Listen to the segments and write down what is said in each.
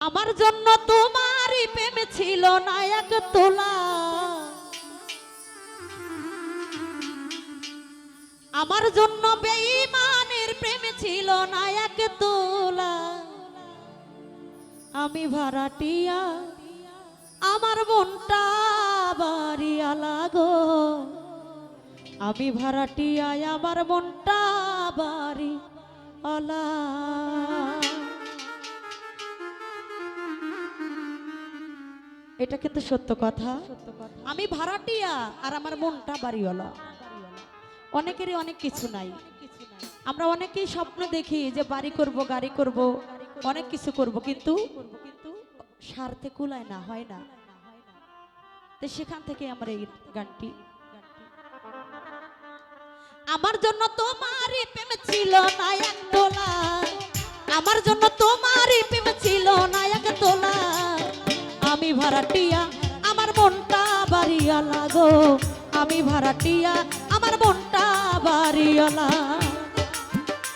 আমার জন্য তোমারই প্রেমে ছিল না এক তোলা। আমার জন্য বেঈমানের প্রেমে ছিল না এক তোলা। আমি ভাড়াটিয়া, আমার মনটা বাড়িয়ালা গো আমি ভাড়াটিয়ায় আমার মনটা বাড়ি অলা এটা কিন্তু সত্য কথা। আমি ভাড়াটিয়া আর আমার মনটা বাড়িওয়ালা। অনেকেরই অনেক কিছু নাই। আমরা অনেকেই স্বপ্ন দেখি যে বাড়ি করব, গাড়ি করব, অনেক কিছু করব, কিন্তু স্বার্থে কুলায় না, হয় না। তো সেখান থেকে আমার এই গানটি। আমার জন্য তোমারই প্রেম ছিল না এক তোলা। আমার জন্য তোমারই প্রেম ছিল না এক তোলা। আমি ভাড়াটিয়া আমার মনটা বাড়িয়ালা গো আমি ভাড়াটিয়া আমার মনটা বাড়িয়ালা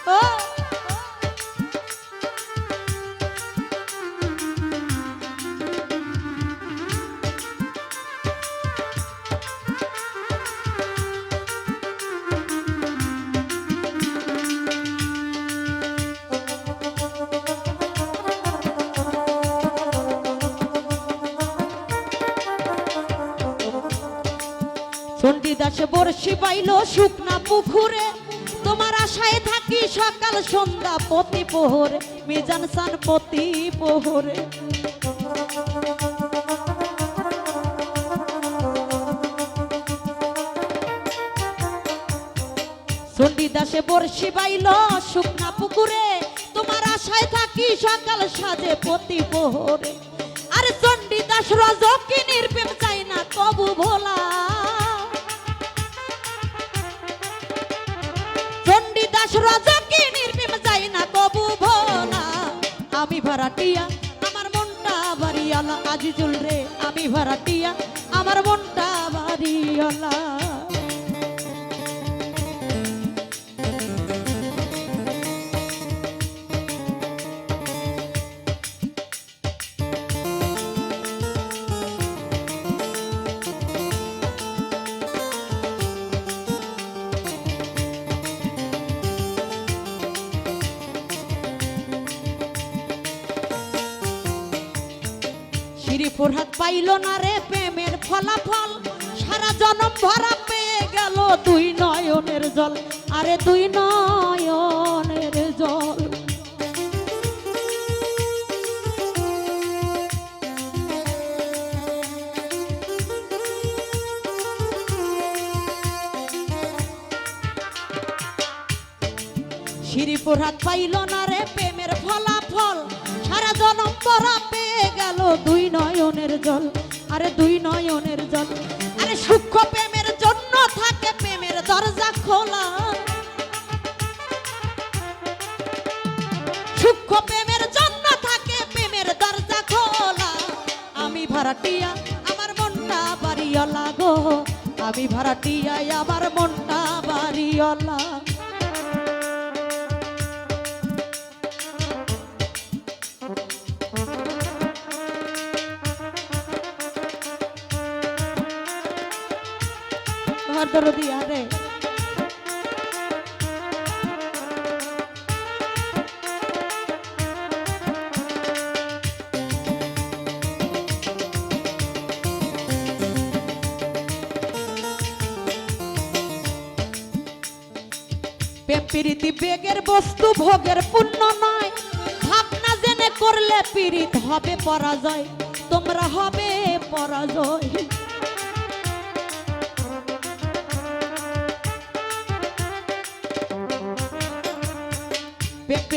ও! চণ্ডীদাস বর্ষি পাইল শুকনা পুকুরে। তোমার আশায় থাকি সকাল সন্ধ্যা প্রতি পোহরে, মিজান সান প্রতি পোহরে। চণ্ডীদাসে বর্ষি বাইল শুকনা পুকুরে, তোমার আশায় থাকি সকাল সাজে প্রতি পোহরে। আরে চণ্ডীদাস রজকিনীর প্রেম চাই না কবু ভোলা। চণ্ডীদাস রজকিনীর নির্বিম যাই না কবু ভোলা। আমি ভাড়াটিয়া, আমার মনটা বাড়িয়ালা আজিজুল রে, আমি ভাড়াটিয়া, আমার মনটা বাড়িয়ালা শ্রী ফোরহাত পাইল না রে প্রেমের ফলাফল। সারা জনম ভরা পেয়ে গেল দুই নয়নের জল। আরে দুই নয়নের জল। শ্রী ফোরহাত পাইল না রে প্রেমের ফলাফল। নয়নের জল, আরে দুই নয়নের জল। আরে সূক্ষ্ম প্রেমের জন্য থাকে প্রেমের দরজা খোলা। সূক্ষ্ম প্রেমের জন্য থাকে প্রেমের দরজা খোলা। আমি ভাড়াটিয়া, আমার মনটা বাড়িওয়ালা গো। আমি ভাড়াটিয়া আমার মনটা বাড়িওয়ালা। ঘর দরদি প্রীতি বেগের বস্তু, ভোগের পুণ্য নয়। ভাবনা জেনে করলে পীড়িত হবে পরাজয়। তোমরা হবে পরাজয়।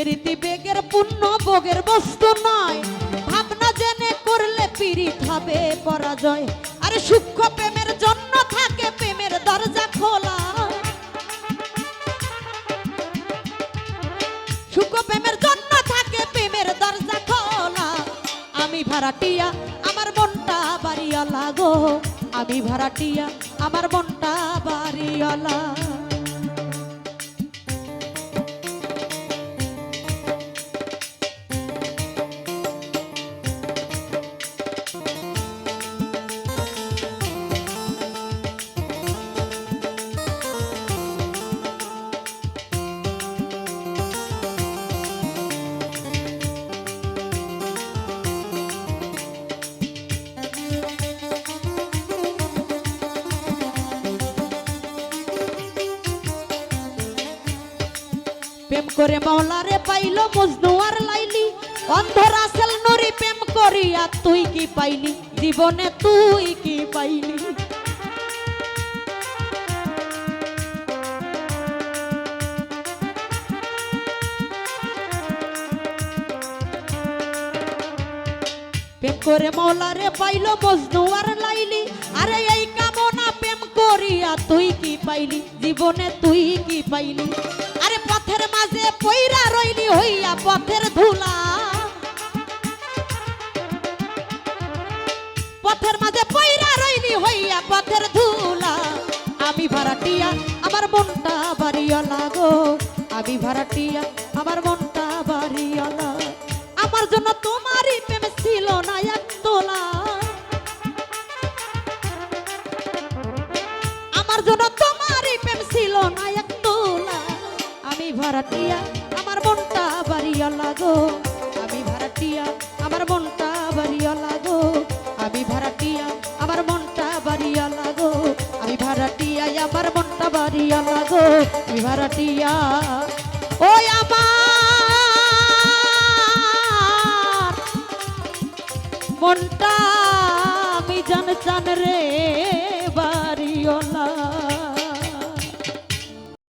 প্রীতি বেগের পুণ্য, ভোগের বস্তু নয়। ভাবনা জেনে করলে পীড়িত হবে পরাজয়। আরে সূক্ষ্ম প্রেমের জন্য থাকে প্রেমের দরজা খোলা। সূক্ষ্ম প্রেমের জন্য থাকে প্রেমের দরজা খোলা। আমি ভাড়াটিয়া, আমার মনটা বাড়িওয়ালা গো। আমি ভাড়াটিয়া, আমার মনটা বাড়িওয়ালা। প্রেম করে মাওলারে পাইল মজনু আর লাইলি। অন্ধ রাসেল নুরি প্রেম করিয়া তুই কি পাইলি? জীবনে তুই কি পাইলি? প্রেম করে মৌলারে পাইল মজনু আর লাইলি। আরে এই কামনা প্রেম করিয়া তুই কি পাইলি? জীবনে তুই কি পাইলি? আরে মাঝে পইরা রইনি হইয়া পথের ধুলা। পথের মাঝে পইরা রইনি হইয়া পথের ধুলা। আমি ভাড়াটিয়া, আমার মনটা বাড়িওয়ালা গো। আমি ভাড়াটিয়া, আমার মনটা বাড়িওয়ালা। আমার জন্য তোমারই ভাড়াটিয়া, আমার মনটা বাড়িওয়ালা গো আমি ভাড়াটিয়া, আমার মনটা বাড়িওয়ালা গো আমি ভাড়াটিয়া, আমার মনটা বাড়িওয়ালা গো আমি ভাড়াটিয়া, আমার মনটা বাড়িওয়ালা গো আমি ভাড়াটিয়া, ওই আমার মনটা আমি জান চান রে।